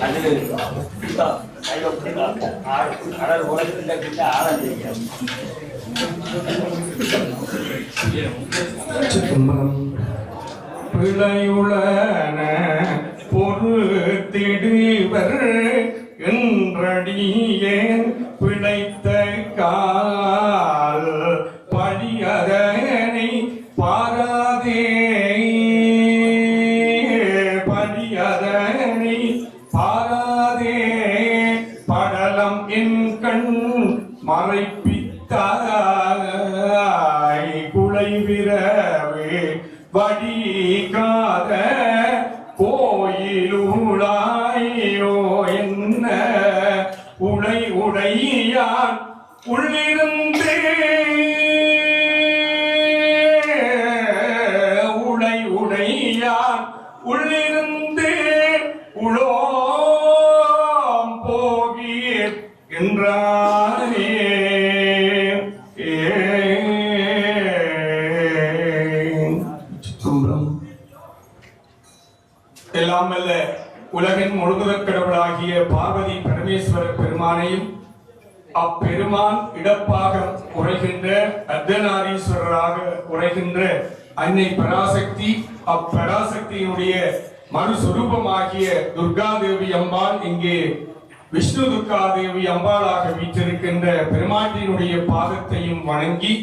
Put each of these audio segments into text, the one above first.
வடிகை கிரிஜாக்கள் okay நான் கடல் உலகத்தில் கிட்ட பிழையுளன பிழைத்த உடையான் உள்ளிருந்து அப்பெருமான் இடப்பாக உரைகின்ற அர்த்தநாரீஸ்வரராக உரைகின்ற அன்னை பராசக்தி அப்பராசக்தியினுடைய மறுசுரூபமாகிய துர்காதேவி அம்பாள் இங்கே விஷ்ணு துர்கா தேவி அம்பாளாக வீற்றிருக்கின்ற பெருமாட்டினுடைய பாதத்தையும் வணங்கி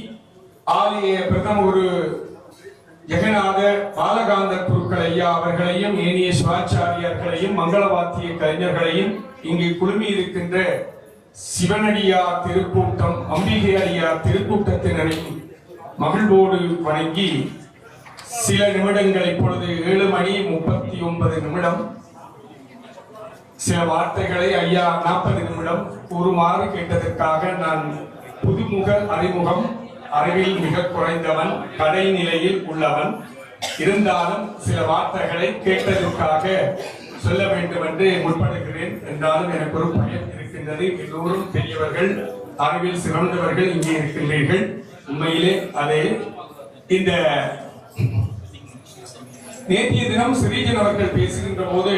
ஆலய பிரதம ஒரு ஜெகநாத பாலகாந்த குருக்கள் ஐயா அவர்களையும் ஏனிய சிவாச்சாரியார்களையும் மங்களவாத்திய கலைஞர்களையும் இங்கே குழுமி இருக்கின்ற சிவனடியார் திருக்கூட்டம் அம்பிகை அடியார் திருக்கூட்டத்தினரையும் மகிழ்வோடு வணங்கி சில நிமிடங்கள் இப்பொழுது ஏழு மணி முப்பத்தி ஒன்பது நிமிடம். சில வார்த்தைகளை ஐயா நாற்பது நிமிடம் கூறுமாறு கேட்டதற்காக நான் புதுமுக அறிமுகம் அறிவில் மிக குறைந்தவன் கடைநிலையில் உள்ளவன். இருந்தாலும் சில வார்த்தைகளை கேட்டதற்காக சொல்ல வேண்டும் என்று முற்படுகிறேன். என்றாலும் எனக்கு ஒரு பயன் இருக்கின்றது எல்லோரும் பெரியவர்கள் அறிவில் சிறந்தவர்கள் இங்கே இருக்கின்றீர்கள். உண்மையிலே அதே. இந்த நேற்றைய தினம் சிறீஜன் அவர்கள் பேசுகின்ற போது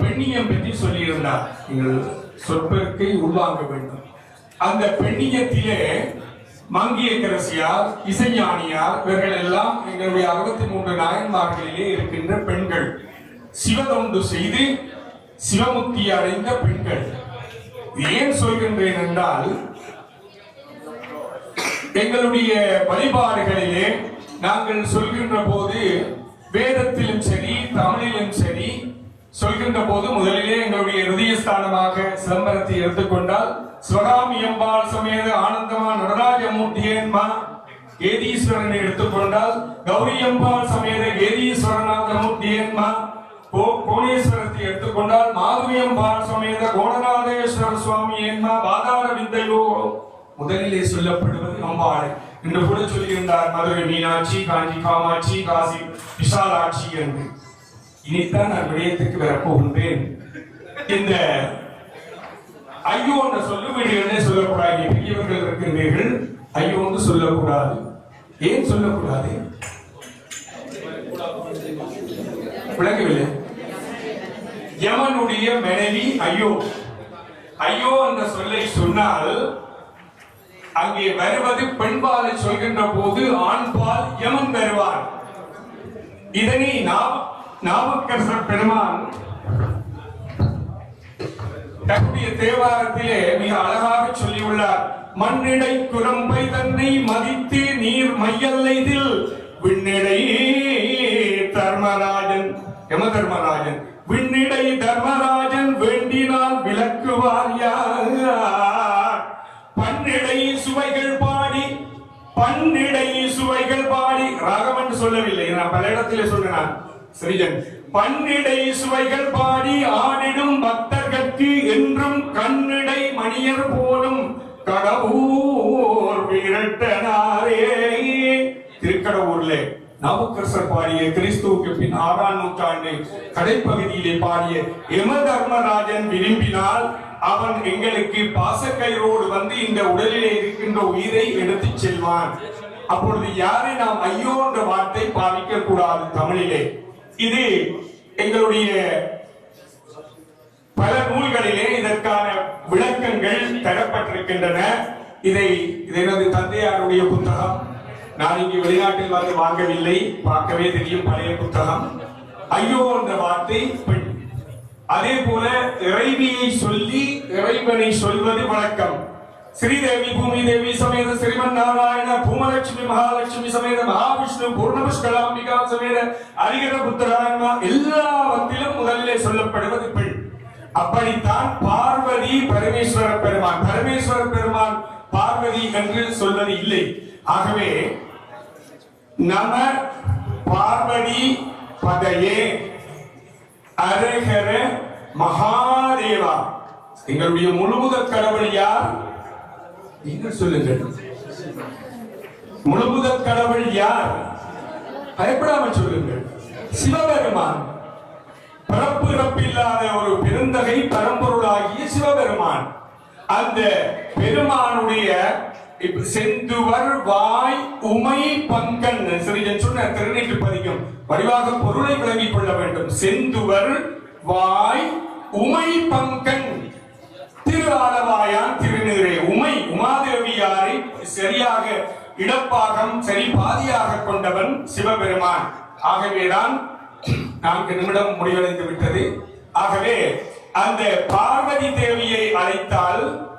பெண்ணியம் பற்றி சொல்லியிருந்தார். நீங்கள் சொற்பெருக்கை உள்வாங்க வேண்டும். அந்த பெண்ணியத்திலே மங்கியக்கரசியார் இசைஞானியார் இவர்கள் எல்லாம் எங்களுடைய அறுபத்தி மூன்று நாயன்மார்களிலே இருக்கின்ற பெண்கள். சிவதொண்டு செய்து சிவமுக்தி அடைந்த பெண்கள். ஏன் சொல்கின்றேன் என்றால் எங்களுடைய வழிபாடுகளிலே நாங்கள் சொல்கின்ற போது வேதத்திலும் சரி தமிழிலும் சரி சொல்கின்ற போது முதலிலே எங்களுடைய ஹிருதயஸ்தானமாக சிதம்பரத்தை எடுத்துக்கொண்டால் ஸ்வராமி அம்பாள் சமேத ஆனந்தமா நடராஜமூர்த்தியன்மா? ஏதீஸ்வரனை எடுத்துக்கொண்டால் கௌரி அம்பாள் சமேத ஏதீஸ்வரநாத மூர்த்தியன்மா கோணேஸ்வரத்தை எடுத்துக்கொண்டால் மாதுமியம்பாள் சமேத கோணநாதேஸ்வர சுவாமி என்ன பாதார விந்தையோ முதலிலே சொல்லப்படுவது அம்பாள் என்று கூட சொல்லியிருந்தார் மதுரை மீனாட்சி காஞ்சி காமாட்சி காசி விஷாலாட்சி என்று. இனித்தான் நான் விடயத்துக்கு வரப்போகின்றேன். இந்த ஐயோ என்ற சொல்லுவீடுகளே சொல்லக்கூடாது. பெரியவர்கள் இருக்கின்றீர்கள் ஐயோ என்று சொல்லக்கூடாது. ஏன் சொல்லக்கூடாது? விளங்கவில்லை. யமனுடைய மனைவி ஐயோ. ஐயோ என்ற சொல்லை சொன்னால் அங்கே வருவது பெண்பாலை சொல்கின்ற போது ஆண்பால் யமன் வருவார். இதனை நாவுக்கரசர் பெருமான் தன்னுடைய தேவாரத்திலே மிக அழகாக சொல்லியுள்ளார். மண்ணிடை குரம்பை தன்னை மதித்து நீர் மையல்லைதில் விண்ணிடையே தர்மராஜன். யம தர்மராஜன் விண்ணிடை தர்மராஜன் வேண்டினால் விளக்குவார் யார்? பன்னிடை சுவைகள் பாடி பன்னிடை சுவைகள் பாடி. ராகம் என்று சொல்லவில்லை நான் பல இடத்திலே சொல்கிறேன் ஸ்ரீஜன். பன்னிடை சுவைகள் பாடி ஆடிடும் பக்தர்கட்கு என்றும் கண்ணிடை மணியர் போலும் கடவுர் விரட்டனாரே. திருக்கடவுர்லே நபுக்கரசர் பாடிய கிறிஸ்துவுக்கு பின் ஆறாம் நூற்றாண்டு கடைப்பகுதியிலே பாடிய எம தர்மராஜன் விரும்பினால் அவன் எங்களுக்கு பாசக்கயிறோடு வந்து இந்த உடலிலே இருக்கின்ற உயிரை எடுத்து செல்வான். அப்பொழுது யாரை நாம் ஐயோ என்ற வார்த்தை பாவிக்க கூடாது தமிழிலே. இது எங்களுடைய பல நூல்களிலே இதற்கான விளக்கங்கள் தரப்பட்டிருக்கின்றன. இதை இது எனது தந்தையாருடைய புத்தகம்? நான் இங்கு வெளிநாட்டில் வந்து வாங்கவில்லை. பார்க்கவே தெரியும் பழைய புத்தகம். ஐயோ என்ற வார்த்தை பெண். அதே போல இறைவியை சொல்லி இறைவனை சொல்வது வழக்கம். ஸ்ரீதேவி பூமி தேவி சமேத ஸ்ரீமன் நாராயண பூமலட்சுமி மகாலட்சுமி சமேத மகாவிஷ்ணு பூர்ணபுஷ்கலாம்பிகா சமேத அரிகர புத்திராயணா எல்லாவற்றிலும் முதலிலே சொல்லப்படுவது பெண். அப்படித்தான் பார்வதி பரமேஸ்வர பெருமான். பரமேஸ்வர பெருமான் பார்வதி என்று சொல்வது இல்லை. ஆகவே நம பார்வதி பதையே அரகர மகாதேவா. எங்களுடைய முழுமுதற் கடவுள் யார்? நீங்கள் சொல்லுங்கள். முழுமுதற் கடவுள் யார்? பயப்படாமல் சொல்லுங்கள். சிவபெருமான். பிறப்பு இறப்பில்லாத ஒரு பெருந்தகை பரம்பொருளாகிய சிவபெருமான். அந்த பெருமானுடைய செந்துவர் வாய் உமை பங்கன். சிறியன் சொன்ன திருநீட்டு பதிக்கும். வடிவாக பொருளை விளங்கிக் கொள்ள வேண்டும். செந்துவர் வாய் உமை பங்கன். திரு அளவாயான் திருநீரே. உமை உமாதேவியாரை சரியாக இடப்பாகம் சரி பாதியாக கொண்டவன் சிவபெருமான். ஆகவேதான் நான்கு நிமிடம் முடிவடைந்து விட்டது ஆகவே அந்த பார்வதி தேவியை அழைத்தால்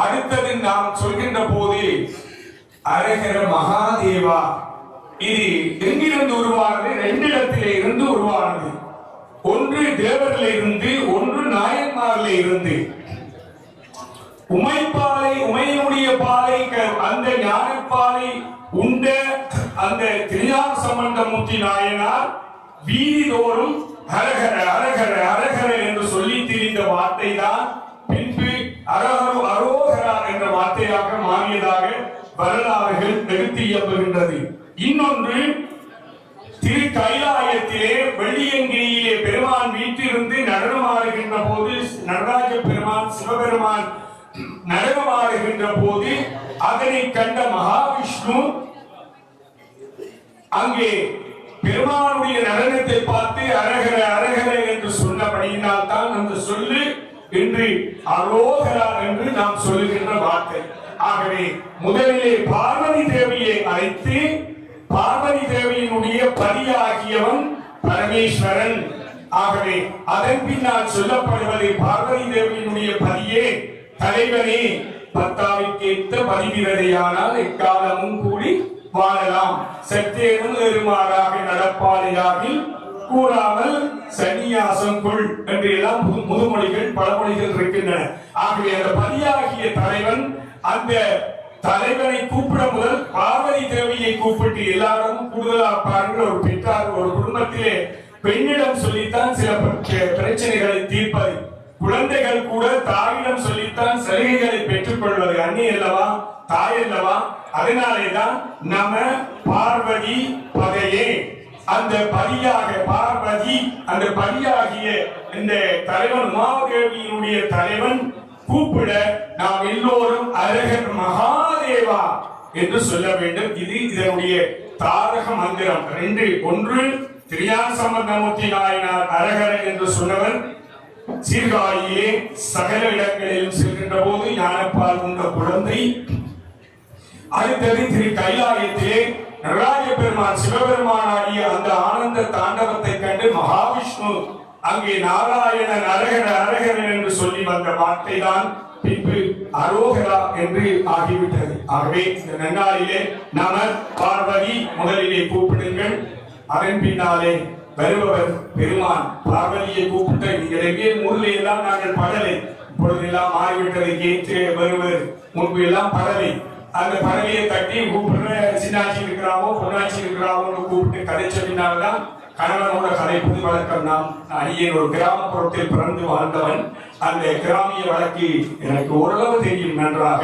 அடுத்தது நாம் சொல்கின்ற போது அரகர மகாதேவா. இது எங்கிருந்து உருவானது? ரெண்டு இடத்திலே இருந்து உருவானது. ஒன்று தேவரில் இருந்து ஒன்று நாயன்மாரிலே இருந்து. உமைப்பாலை உமையுடைய பாலை க- அந்த ஞானப்பாலை உண்ட அந்த திருஞான சம்பந்தமூர்த்தி நாயனார் வீதிதோறும் அரகர அரகர அரகர என்று சொல்லி திரிந்த வார்த்தை தான் பின்பு அரகரு அரோகரா என்ற வார்த்தையாக மாறியதாக வரலாறுகள் இருக்கின்றது இன்னொன்று திரு கைலாயத்திலே வெள்ளியங்கிரியிலே பெருமான் வீட்டிலிருந்து நடனமாடுகின்ற போது நடராஜ பெருமான் சிவபெருமான் நடனமாடுகின்ற போது அதனை கண்ட மகாவிஷ்ணு அங்கே பெருமானுடைய நடனத்தை பார்த்து அரகர அரகர என்று சொன்னபடியினால் தான் அந்த சொல்லு என்று அரோகரா என்று நாம் சொல்லுகின்ற வார்த்தை. ஆகவே முதலிலே பார்வதி தேவியை வைத்து பார்வதி தேவியினுடைய பதியாகியவன் பரமேஸ்வரன். ஆகவே அதன் பின்னால் சொல்லப்படுவது பார்வதி தேவியினுடைய பதியே தலைவனே பத்தாவிற்கு ஏற்ற பதிவிரதையானால் எக்காலமும் கூடி வாழலாம். சற்றேனும் எருமாறாக நடப்பாளையாகி கூறாமல் சன்னியாசம் கொள் என்று எல்லாம் புது- முதுமொழிகள் பழமொழிகள் இருக்கின்றன. ஆகவே அந்த பதியாகிய தலைவன் அந்த தலைவனை கூப்பிட முதல் பார்வதி தேவியை கூப்பிட்டு எல்லாரும் கூடுதலா பாருங்கள் ஒரு பெற்றார் ஒரு குடும்பத்திலே பெண்ணிடம் சொல்லித்தான் சில பிரச்சனைகளை தீர்ப்பது. குழந்தைகள் கூட தாயிடம் சொல்லித்தான் சலுகைகளை பெற்றுக் கொள்வது. அண்ணி அல்லவா தாய் அல்லவா? அதனாலே தான் நம பார்வதி பகையே. அந்த பதியாக பார்வதி அந்த பதியாகிய இந்த தலைவன் உமாதேவியினுடைய தலைவன் கூப்பிட நாம் எல்லோரும் அரகர் மகாதேவா என்று சொல்ல வேண்டும். இது இதனுடைய தாரக மந்திரம். ரெண்டு ஒன்று திரியான சம்பந்தமூர்த்தி நாயனார் அரகர என்று சொன்னவர். சீர்காழியே சகல இடங்களிலும் செல்கின்ற போது ஞானப்பால் உண்ட குழந்தை. அடுத்தது திரு கைலாயத்திலே நடராஜ பெருமான் சிவபெருமானாகிய அந்த ஆனந்த தாண்டவத்தை கண்டு மகாவிஷ்ணு அங்கே நாராயணன் அரகர அரகரன் என்று சொல்லி வந்த வார்த்தை தான் பின்பு அரோகரா என்று ஆகிவிட்டது. ஆகவே இந்த நன்னாளிலே நம பார்வதி முதலிலே கூப்பிடுங்கள். அதன் பின்னாலே வருபவர் பெருமான் பார்வதியை கூப்பிட்ட நீங்கள் எங்கே ஊரில் எல்லாம் நாங்கள் படலை இப்பொழுது எல்லாம் மாறிவிட்டது. கேட்டு வருவர் முன்பு எல்லாம் படலை அந்த பறவையை தட்டி கூப்பிடுற சின்னாச்சி இருக்கிறாவோ பொன்னாச்சி இருக்கிறாவோன்னு கூப்பிட்டு கடைச்ச பின்னால்தான் கணவனோட கதைப்பது வழக்கம் நாம் அடியேன் ஒரு கிராமப்புறத்தில் பிறந்து வாழ்ந்தவன் அந்த கிராமிய வழக்கு எனக்கு ஓரளவு தெரியும் நன்றாக.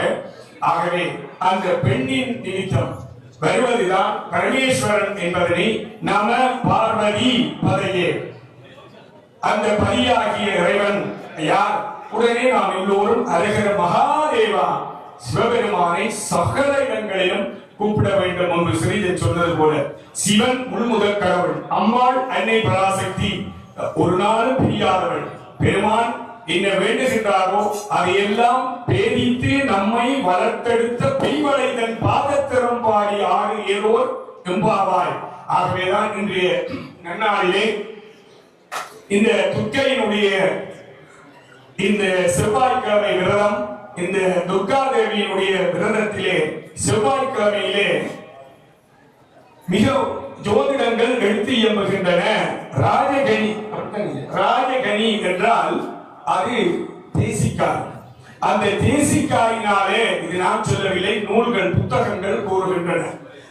ஆகவே அந்த பெண்ணின் நிமித்தம் வருவதுதான் பரமேஸ்வரன் என்பதனை நம பார்வதி பதையே. அந்த பதியாகிய இறைவன் யார்? உடனே நாம் எல்லோரும் அருகிற மகாதேவா. சிவபெருமானை சகல இடங்களிலும் கூப்பிட வேண்டும் என்று சிறிதன் சொன்னது போல சிவன் முழுமுதல் கடவுள். அம்மாள் அன்னை பராசக்தி. ஒரு நாளும் பிரியாதவள். பெருமான் என்ன வேண்டுகின்றாரோ அதையெல்லாம் பேதித்து நம்மை வளர்த்தெடுத்த பெய்வளைதன் பாதத்திறம் பாடி ஆறு ஏதோர் எம்பாவாய். ஆகவேதான் இன்றைய நன்னாளிலே இந்த துர்க்கையினுடைய இந்த செவ்வாய்க்கிழமை விரதம் இந்த துர்கா தேவியினுடைய விரதத்திலே செவ்வாய்க்கிழமையிலே மிக ஜோதிடங்கள் எடுத்து இயம்புகின்றன. ராஜகனி ராஜகனி என்றால் அது தேசிக்காய். அந்த தேசிக்காயினாலே இது நான் சொல்லவில்லை நூல்கள் புத்தகங்கள் கூறுகின்றன.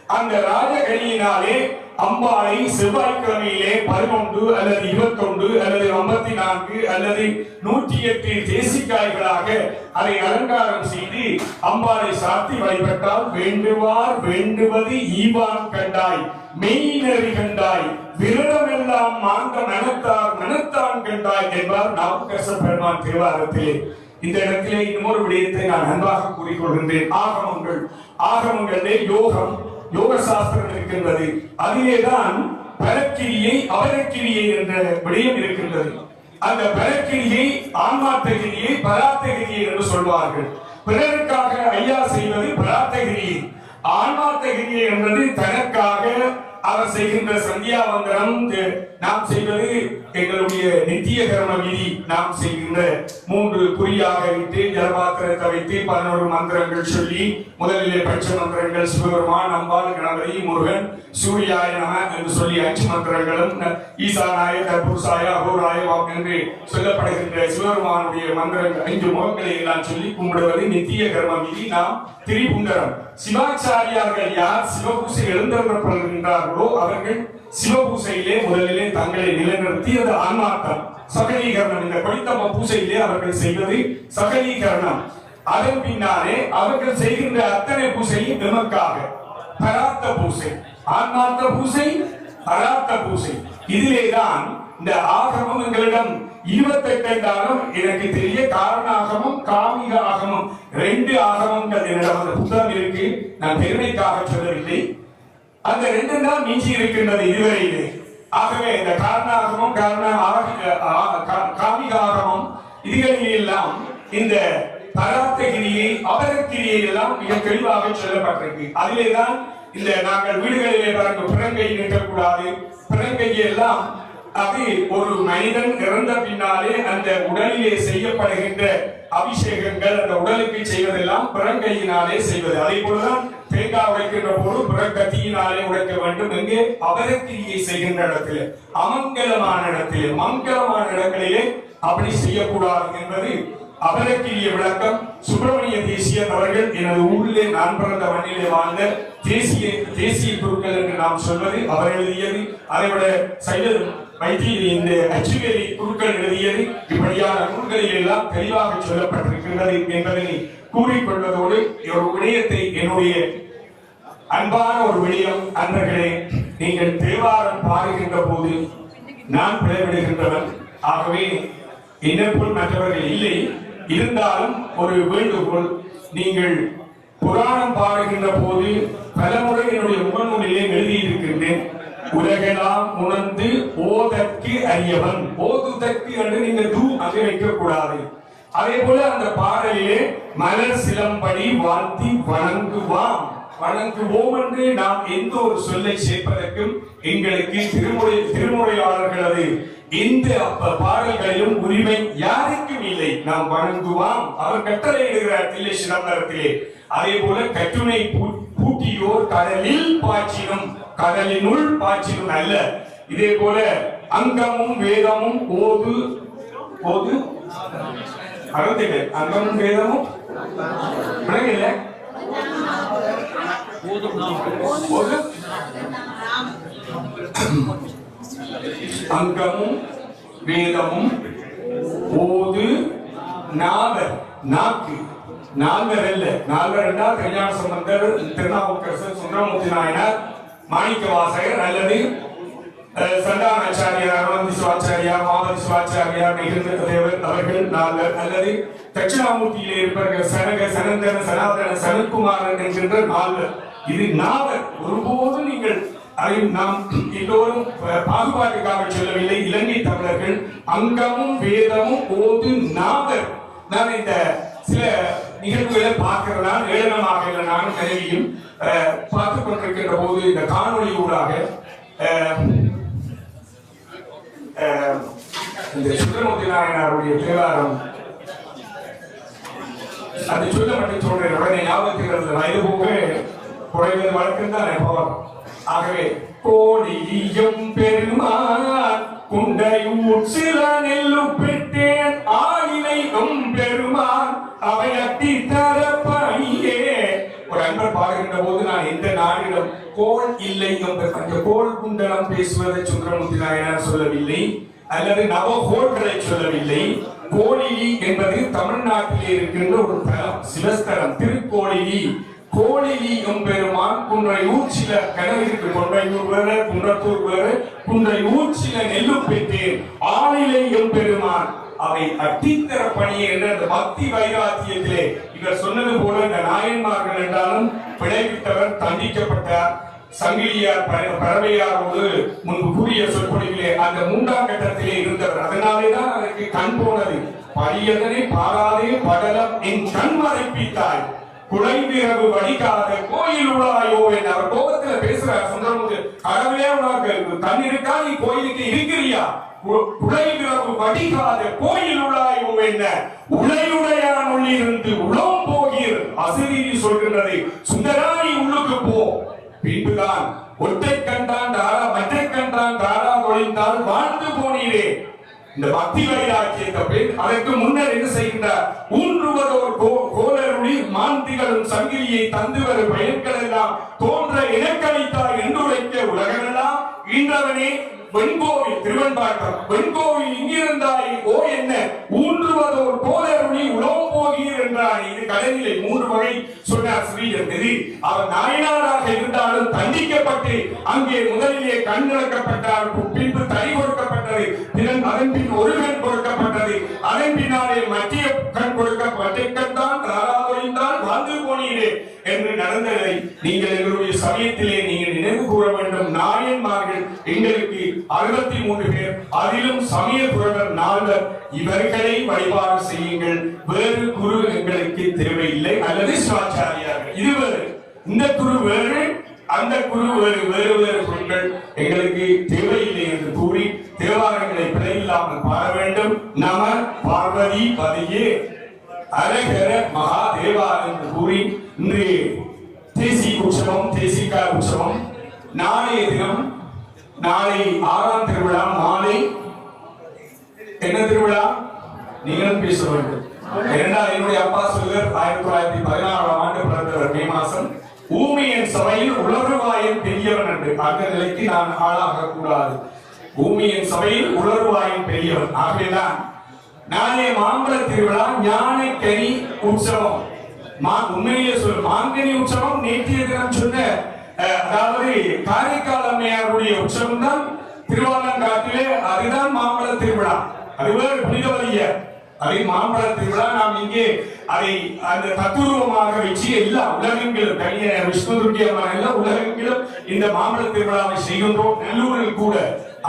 அந்த ராஜகனியினாலே அம்பாளை செவ்வாய்க்கிழமையிலே பதினொன்று அல்லது இருபத்தொன்று அல்லது ஐம்பத்தி நான்கு அல்லது நூற்றி எட்டு தேசிக்காய்களாக அதை அலங்காரம் செய்து அம்பாளை சாத்தி வழிபட்டால் வேண்டுவார் வேண்டுவது ஈவான் கண்டாய் மெய்நெறி கண்டாய் விரதமெல்லாம் மாண்ட மனத்தார் மனத்தான் கண்டாய் என்பார் நாவுக்கரச பெருமான் திருவாரத்திலே இந்த இடத்திலே இன்னொரு விடயத்தை நான் அன்பாக கூறிக்கொள்கின்றேன். ஆகமங்கள். ஆகமங்களிலே யோகம் யோக சாஸ்திரம் இருக்கின்றது அதிலேதான் பரக்கிரியை அவரக்கிரியை என்ற விடயம் இருக்கின்றது. அந்த பரக்கிரியை ஆன்மாத்தகிரியை பராத்தகிரியை என்று சொல்வார்கள். பிறருக்காக ஐயா செய்வது பராத்தகிரியை ஆன்மாத்தகிரியை என்பது தனக்காக அவர் செய்கின்ற சந்தியாவந்தனம் தி- நாம் செய்வது எங்களுடைய நித்திய கர்ம விதி நாம் செய்கின்ற மூன்று குறியாக வைத்து ஜலபாத்திரத்தை வைத்து பதினோரு மந்திரங்கள் சொல்லி முதலிலே பட்ச மந்திரங்கள் சிவபெருமான் அம்பாள் கணபதி முருகன் சூர்யாய நம என்று சொல்லி அச்சு மந்திரங்களும் ஈசானாய தற்புருஷாய அகோராய என்று சொல்லப்படுகின்ற சிவபெருமானுடைய மந்திரங்கள் ஐந்து முகங்களை எல்லாம் சொல்லி கும்பிடுவது நித்திய கர்ம விதி. நாம் திரிபுண்டரம். சிவாச்சாரியார்கள் யார் சிவபூசை எழுந்தருளப்படுகின்றார்களோ அவர்கள் சிவபூசையிலே முதலிலே தங்களை நிலைநிறுத்தி அது ஆன்மார்த்தம். சகலீகரணம். இந்த கொடித்தம்ம பூசையிலே அவர்கள் செய்வது சகலீகரணம். அதன் பின்னாலே அவர்கள் செய்கின்ற அத்தனை பூசையும் நமக்காக. பராத்த பூசை. ஆன்மார்த்த பூசை பராத்த பூசை. இதிலேதான் இந்த ஆகமம் எங்களிடம் இருபத்தெட்டாயிரம் எனக்கு தெரிய காரண ஆகமம் காமிக ஆகமம் ரெண்டு ஆகமங்கள் என்னிடம் அந்த புத்தகம் இருக்கு. நான் பெருமைக்காக சொல்லவில்லை. அந்த மட்டும்தான் மிஞ்சி இருக்கின்றது இதுவரையிலே. ஆகவே இந்த காரணாகமும் காரண ஆக- ஆ- இதுகளில் எல்லாம் இந்த பராத்தகிரியை அபரக்கிரியை எல்லாம் மிக தெளிவாக சொல்லப்பட்டிருக்கு. அதிலே தான் இந்த நாங்கள் வீடுகளிலே பிறகு பிறங்கை நிற்கக்கூடாது பிறங்கையை எல்லாம் அது ஒரு மனிதன் இறந்த பின்னாலே அந்த உடலிலே செய்யப்படுகின்ற அபிஷேகங்கள் அந்த உடலுக்கு செய்வதெல்லாம் பிறங்கையினாலே செய்வது. அதே போலதான் தேங்காய் உடைக்கின்ற போது பிறக்கத்தியினாலே உடைக்க வேண்டும் எங்கே அபரக்கிரியை செய்கின்ற இடத்திலே அமங்கலமான இடத்திலே மங்கலமான இடங்களிலே அப்படி செய்யக்கூடாது என்பது அபரக்கிரிய விளக்கம். சுப்பிரமணிய தேசியன் அவர்கள் எனது ஊரிலே நான் பிறந்த மண்ணிலே வாழ்ந்த தேசிய தேசிய குருக்கள் என்று நாம் சொல்வது அவர் எழுதியது அதை விட சைவ வைத்திய இந்த அச்சுவேலி குருக்கள் எழுதியது இப்படியான நூல்களில் எல்லாம் தெளிவாக சொல்லப்பட்டிருக்கின்றது என்பதனை கூறிக்கொள்வதோடு ஒரு விடயத்தை என்னுடைய அன்பான ஒரு விடயம். அன்பர்களே நீங்கள் தேவாரம் பாடுகின்ற போது நான் பிளவிடுகின்றவன். ஆகவே என்னைப்போல் மற்றவர்கள் இல்லை. இருந்தாலும் ஒரு வேண்டுகோள் நீங்கள் புராணம் பாடுகின்ற போது பலமுறை என்னுடைய முகநூலிலே எழுதியிருக்கின்றேன். உலகெல்லாம் உணர்ந்து ஓதற்கு அறியவன் ஓதுதற்கு என்று நீங்கள் தூ அங்கே வைக்கக்கூடாது. அதே போல அந்த பாடலிலே மலர் சிலம்படி வாழ்த்தி வணங்குவாம். வணங்குவோம் என்று நாம் எந்த ஒரு சொல்லை சேர்ப்பதற்கும் எங்களுக்கு திருமுறை திருமுறையாளர்களது எந்த அப்ப பாடல்களிலும் உரிமை யாருக்கும் இல்லை. நாம் வணங்குவாம். அவர் கட்டளை எழுகிறார் தில்லை சிதம்பரத்திலே. அதே போல கட்டுனை பூட்டியோர் கடலில் பாய்ச்சினும் கடலினுள் பாய்ச்சிடும் அல்ல. இதே போல அங்கமும் வேதமும் ஓது போது அறுபத்தெட்டு அங்கமும் வேதமும் விளங்கல போது. அங்கமும் வேதமும் ஓது நாவர் நாக்கு. நால்வர் அல்ல. நால்வர் என்றால் கல்யாண சம்பந்தர் திருநாவுக்கரசர் சுந்தரமூர்த்தி நாயனார் மாணிக்க வாசகர் அல்லது அஹ், சந்தானாச்சாரியார் அருணந்தி சிவாச்சாரியார் மாதவி சிவாச்சாரியார் நிகழ்ந்த தேவர் அவர்கள் நாங்கள் அல்லது தட்சிணாமூர்த்தியிலே இருப்பார்கள் சனக சனந்தன சனாதன சனத்குமாரன் என்கின்ற நால்வர். இது நாவர். ஒருபோதும் நீங்கள் அதை நாம் எல்லோரும் பாகுபாட்டுக்காக சொல்லவில்லை. இலங்கை தமிழர்கள் அங்கமும் வேதமும் ஓது நாவர். நான் இந்த சில நிகழ்வுகளை பார்க்கிறதான் ஏளனமாக இல்லை. நானும் கருவியும் பார்த்து கொண்டிருக்கின்ற போது இந்த காணொலி ஊடாக இந்த சுந்தரமூர்த்தி நாராயணாருடைய தேவாரம் அது சொல்ல மட்டும் சொல்றேன். உடனே ஞாபகத்தில் இருந்த வயது போக குறைவது வழக்கம் தான் போவார் ஆகவே கோடியும் பெருமான் குண்டையூர் சில நெல்லு பெற்றேன். ஆயினை பெருமான் அவை அட்டி தர ஒரு பாடுகின்ற போது நான் எந்த நாடிடம் கோல் இல்லை என்று அந்த கோல் குண்டலம் பேசுவதை சுந்தரமூர்த்தி நாயனார் சொல்லவில்லை அல்லது நவகோள்களை சொல்லவில்லை. கோழிலி என்பது தமிழ்நாட்டிலே இருக்கின்ற ஒரு தலம் சிவஸ்தலம் திருக்கோழிலி கோழிலி எம்பெருமான் குன்றையூர் சில கனவிற்கு கொன்றையூர் வேற குன்றத்தூர் வேற குன்றையூர் சில நெல்லு பெற்றேன். ஆளிலை எம்பெருமான் அவை கட்டித்தர பணி என்ற அந்த பக்தி வைராத்தியத்திலே இவர் சொன்னது போல இந்த நாயன்மார்கள் என்றாலும் பிழைவிட்டவர் தண்டிக்கப்பட்டார் சங்கிலியார் பறவையாரோடு முன்பு கூறிய சொற்பொழிவிலே அந்த மூன்றாம் கட்டத்திலே இருந்தவர். அதனாலே தான் அதற்கு கண் போனது. பரியதனை பாராதே படலம் என் கண் மறைப்பித்தாய். குலைவிரவு வடிக்காத கோயில் உளாயோ என்று அவர் கோபத்துல பேசுற சுந்தரமுது கடவுளே உனக்கு தண்ணி இருக்கா நீ கோயிலுக்கு இருக்கிறியா? கு- குலைவிரவு வடிகாத கோயில் உளாயோ என்ன? உளையுடையான் உள்ளிருந்து உளம் போகீர். அசிரீரி சொல்கின்றது சுந்தராணி உள்ளுக்கு போ. பின்புதான் ஒற்றை கண்டான் தாரா மற்றை கண்டான் தாரா ஒழிந்தால் வாழ்ந்து போனீரே. இந்த பக்தி வைராக்கியத்தை பெண் அதற்கு முன்னர் என்ன செய்கின்றார் ஊன்றுவதோர் கோலருளி மாந்திகளும் சங்கிலியை தந்து வரும் பயன்கள் எல்லாம் தோன்ற இனக்களித்தார் என்று உரைக்க உலகமெல்லாம். இன்றவனே வெண்கோவில் திருவெண்பாட்டம் வெண்கோவில் இங்கிருந்தாய் ஓ என்ன? ஊன்றுவதோர் கோலருளி உலகம் போகீர் என்றார் இது கடனிலை மூன்று வகை சொன்னார் ஸ்ரீஜன் நெறி அவர் நாயனாராக இருந்தாலும் தண்டிக்கப்பட்டு அங்கே முதலிலே கண் இழக்கப்பட்டார் பின்பு தலைவர் வாழ்ந்து என்று நடந்ததை நீங்கள் எங்களுடைய சமயத்திலே நீங்கள் நினைவு கூற வேண்டும். நாயன்மார்கள் எங்களுக்கு அறுபத்தி மூன்று பேர் அதிலும் சமய புரவர் நால்வர். இவர்களை வழிபாடு செய்யுங்கள். வேறு குரு எங்களுக்கு தேவையில்லை அல்லது சிவாச்சாரியார்கள். இருவர் இந்த குரு வேறு அந்த குரு வேறு. வேறு வேறு பொருட்கள் எங்களுக்கு தேவையில்லை என்று கூறி தேவாரங்களை பிழையில்லாமல் பாட வேண்டும். நம பார்வதி பதியே. அரகர மகாதேவா என்று கூறி இன்று தேசி உற்சவம் தேசிகா உற்சவம். நாளைய தினம் நாளை ஆறாம் திருவிழா மாலை. என்ன திருவிழா? நீங்களும் பேச வேண்டும். என்னுடைய அப்பா சொல்வர் ஆயிரத்தி தொள்ளாயிரத்தி பதினாறாம் ஆண்டு பிறந்தவர் மே மாசம் பூமியின் சபையில் உணர்வாயின் பெரியவன் என்று. அந்த நிலைக்கு நான் ஆளாக கூடாது பூமியின் சபையில் உலர்வாயின் பெரியவன். ஆகவேதான் நாளை மாம்பழ திருவிழா ஞானக்கனி உற்சவம். மா உண்மையிலே சொல் மாங்கனி உற்சவம் நேற்றைய தினம் சொன்ன அதாவது காரைக்கால் அம்மையாருடைய உற்சவம் தான் திருவாலங்காட்டிலே அதுதான் மாம்பழ திருவிழா. அது வேறு புனிதவலிய அதை மாம்பழ திருவிழா நாம் இங்கே அதை அந்த தத்துவமாக வச்சு எல்லா உலகெங்கிலும் கலிய விஷ்ணு துர்க்கி அம்மன் எல்லாம் உலகெங்கிலும் இந்த மாம்பழ திருவிழாவை செய்கின்றோம். நல்லூரில் கூட.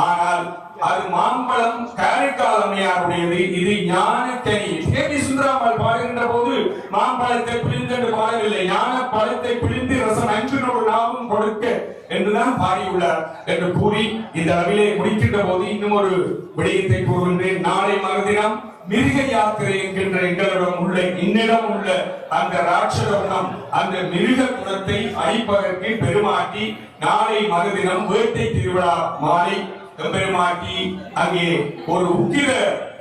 ஆனால் அது மாம்பழம் காரைக்கால் அம்மையாருடையது இது ஞானக்கனி கே. பி. சுந்தராமல் பாடுகின்ற போது மாம்பழத்தை பிழிந்து என்று பாடவில்லை. ஞான பழத்தை பிழிந்து ரசம் அன்பினோடு நாமும் கொடுக்க என்றுதான் பாடியுள்ளார் என்று கூறி இந்த அளவிலே முடிக்கின்ற போது இன்னும் ஒரு விடயத்தை கூறுகின்றேன். நாளை மறுதினம் மிருக யாத்திரை என்கின்ற எங்களிடம் உள்ள இன்னிடம் உள்ள அந்த ராட்சத குணம் அந்த மிருக குணத்தை அழிப்பதற்கு பெருமாட்டி நாளை மறுதினம் வேட்டை திருவிழா மாலை எம்பெருமாட்டி அங்கே ஒரு உக்கிர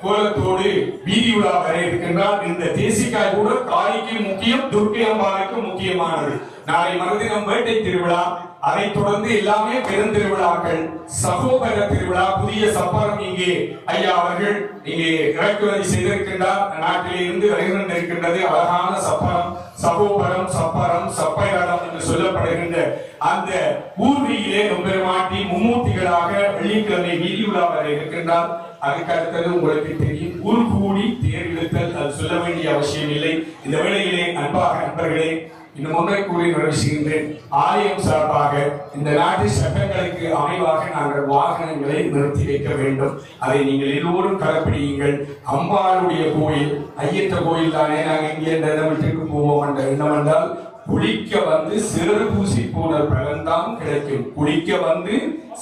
கோலத்தோடு வீதி உலா வர இருக்கின்றார். இந்த தேசிக்காய் கூட காளிக்கு முக்கியம் துர்க்கை அம்பாளுக்கு முக்கியமானது. நாளை மறுதினம் வேட்டை திருவிழா. அதைத் தொடர்ந்து எல்லாமே பெருந்திருவிழாக்கள் சகோதர திருவிழா புதிய சப்பரம் இங்கே. ஐயா அவர்கள் இங்கே இறக்குமதி செய்திருக்கின்றார். நாட்டிலே இருந்து வருகின்றிருக்கின்றது அழகான சப்பரம். சகோபரம் சப்பரம் சப்பையாடம் என்று சொல்லப்படுகின்ற அந்த ஊர்தியிலே பெருமாட்டி மும்மூர்த்திகளாக வெள்ளிக்கிழமை வீதி உலா வர இருக்கின்றார். அதுக்கு அடுத்தது உங்களுக்கு தெரியும். உருகூடி கூடி அது சொல்ல வேண்டிய அவசியம் இல்லை இந்த வேளையிலே அன்பாக நண்பர்களே இன்னும் ஒன்றை கூறி விமர்சிக்கின்றேன் ஆலயம் சார்பாக இந்த நாட்டு சட்டங்களுக்கு அமைவாக நாங்கள் வாகனங்களை நிறுத்தி வைக்க வேண்டும். அதை நீங்கள் எல்லோரும் கலப்பிடியுங்கள். அம்பாளுடைய கோயில் ஐயத்த கோயில் தானே நாங்கள் இங்கே இந்த இடத்திற்கு போவோம் என்ற எண்ணம் என்றால் குளிக்க வந்து சிறு பூசி போன பலன் தான் கிடைக்கும். குளிக்க வந்து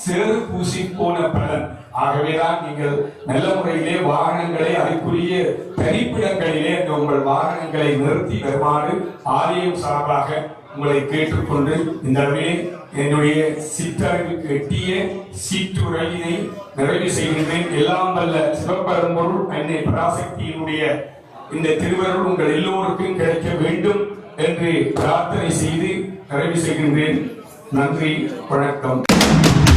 சிறு பூசி போன பலன். ஆகவேதான் நீங்கள் நல்ல முறையிலே வாகனங்களை அதுக்குரிய தனிப்பிடங்களிலே அந்த உங்கள் வாகனங்களை நிறுத்தி வருமாறு ஆலயம் சார்பாக உங்களை கேட்டுக்கொண்டு இந்த அளவிலே என்னுடைய சிற்றறிவுக்கு எட்டிய சீற்றுரையினை நிறைவு செய்கின்றேன். எல்லாம் வல்ல சிவபெரும்பொருள் அன்னை பராசக்தியினுடைய இந்த திருவருள் உங்கள் எல்லோருக்கும் கிடைக்க வேண்டும் என்று பிரார்த்தனை செய்து நிறைவு செய்கின்றேன். நன்றி வணக்கம்.